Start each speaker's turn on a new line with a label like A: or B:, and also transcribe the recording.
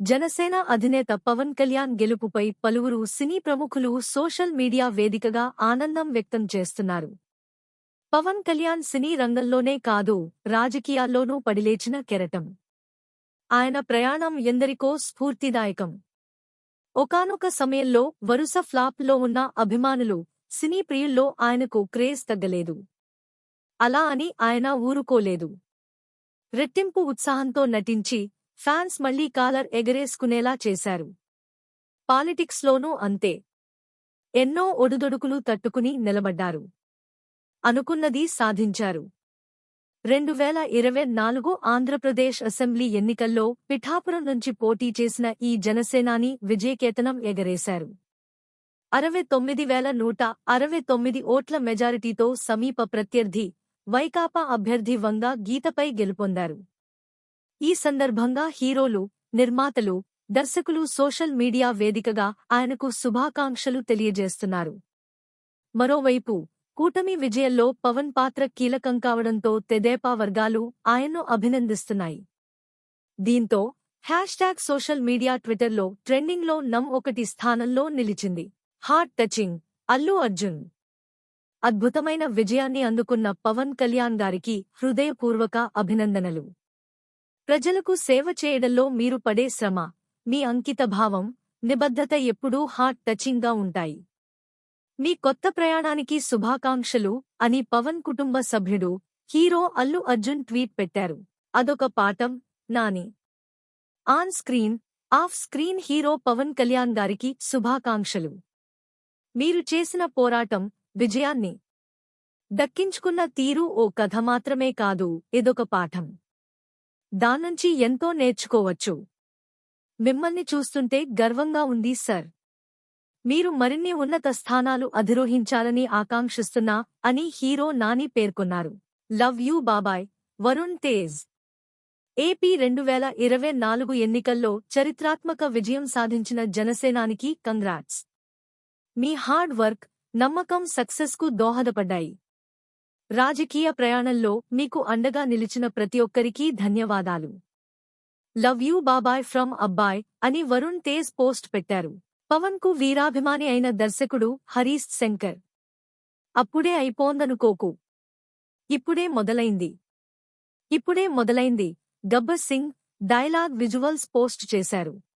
A: జనసేన అధినేత పవన్ కళ్యాణ్ గెలుపుపై పలువురు సినీ ప్రముఖులు సోషల్ మీడియా వేదికగా ఆనందం వ్యక్తం చేస్తున్నారు. పవన్ కళ్యాణ్ సినీ రంగంలోనే కాదు రాజకీయాల్లోనూ పడిలేచిన కెరటం. ఆయన ప్రయాణం ఎందరికో స్ఫూర్తిదాయకం. ఒకానొక సమయంలో వరుస ఫ్లాప్లో ఉన్న అభిమానులు సినీ ప్రియుల్లో ఆయనకు క్రేజ్ తగ్గలేదు. అలా అని ఆయన ఊరుకోలేదు. రెట్టింపు ఉత్సాహంతో నటించి ఫ్యాన్స్ మళ్ళీ కాలర్ ఎగరేసుకునేలా చేశారు. పాలిటిక్స్లోనూ అంతే. ఎన్నో ఒడుదొడుకులు తట్టుకుని నిలబడ్డారు. అనుకున్నది సాధించారు. రెండు వేల ఇరవై నాలుగు ఆంధ్రప్రదేశ్ అసెంబ్లీ ఎన్నికల్లో పిఠాపురం నుంచి పోటీ చేసిన ఈ జనసేనాని విజయకేతనం ఎగరేశారు. అరవై తొమ్మిది వేల నూట అరవై తొమ్మిది ఓట్ల మెజారిటీతో సమీప ప్రత్యర్థి వైకాపా అభ్యర్థి వంగ గీతపై గెలుపొందారు. ఈ సందర్భంగా హీరోలు నిర్మాతలు దర్శకులు సోషల్ మీడియా వేదికగా ఆయనకు శుభాకాంక్షలు తెలియజేస్తున్నారు. మరోవైపు కూటమి విజయంలో పవన్ పాత్ర కీలకం కావడంతో తెదేపా వర్గాలు ఆయన్ను అభినందిస్తున్నాయి. దీంతో హ్యాష్ ట్యాగ్ సోషల్ మీడియా ట్విట్టర్లో ట్రెండింగ్లో నం ఒకటి స్థానంలో నిలిచింది. Heart touching Allu Arjun. అద్భుతమైన విజయాన్ని అందుకున్న పవన్ కళ్యాణ్ గారికి హృదయపూర్వక అభినందనలు. ప్రజలకు సేవ చేయడంలో మీరు పడే శ్రమ మీ అంకితభావం నిబద్ధత ఎప్పుడూ హార్ట్ టచింగ్గా ఉంటాయి. మీ కొత్త ప్రయాణానికి శుభాకాంక్షలు అని పవన్ కుటుంబ సభ్యుడు హీరో అల్లు అర్జున్ ట్వీట్ పెట్టారు. అదొక పాఠం Nani. On screen off screen hero Pawan Kalyan గారికి శుభాకాంక్షలు. మీరు చేసిన పోరాటం విజయాన్ని దక్కించుకున్న తీరు ఓ కథ మాత్రమే కాదు ఇదొక పాఠం. దాన్నుంచి ఎంతో నేర్చుకోవచ్చు. మిమ్మల్ని చూస్తుంటే గర్వంగా ఉంది సర్. మీరు మరిన్ని ఉన్నత స్థానాలు అధిరోహించాలని ఆకాంక్షిస్తున్నా అని హీరో నాని పేర్కొన్నారు. లవ్ యూ బాబాయ్. వరుణ్ తేజ్. ఏపీ రెండు వేల ఇరవై నాలుగు ఎన్నికల్లో చరిత్రాత్మక విజయం సాధించిన జనసేనానికి కంగ్రాట్స్. మీ హార్డ్ వర్క్ నమ్మకం సక్సెస్కు దోహదపడ్డాయి. రాజకీయ ప్రయాణంలో మీకు అండగా నిలిచిన ప్రతి ఒక్కరికీ ధన్యవాదాలు. లవ్ యూ బాబాయ్ ఫ్రమ్ అబ్బాయ్ అని వరుణ్ తేజ్ పోస్ట్ పెట్టారు. పవన్కు వీరాభిమాని అయిన దర్శకుడు హరీష్ శంకర్. అప్పుడే అయిపోందనుకోకు. ఇప్పుడే మొదలైంది. ఇప్పుడే మొదలైంది. Gabbar Singh dialogue visuals post చేశారు.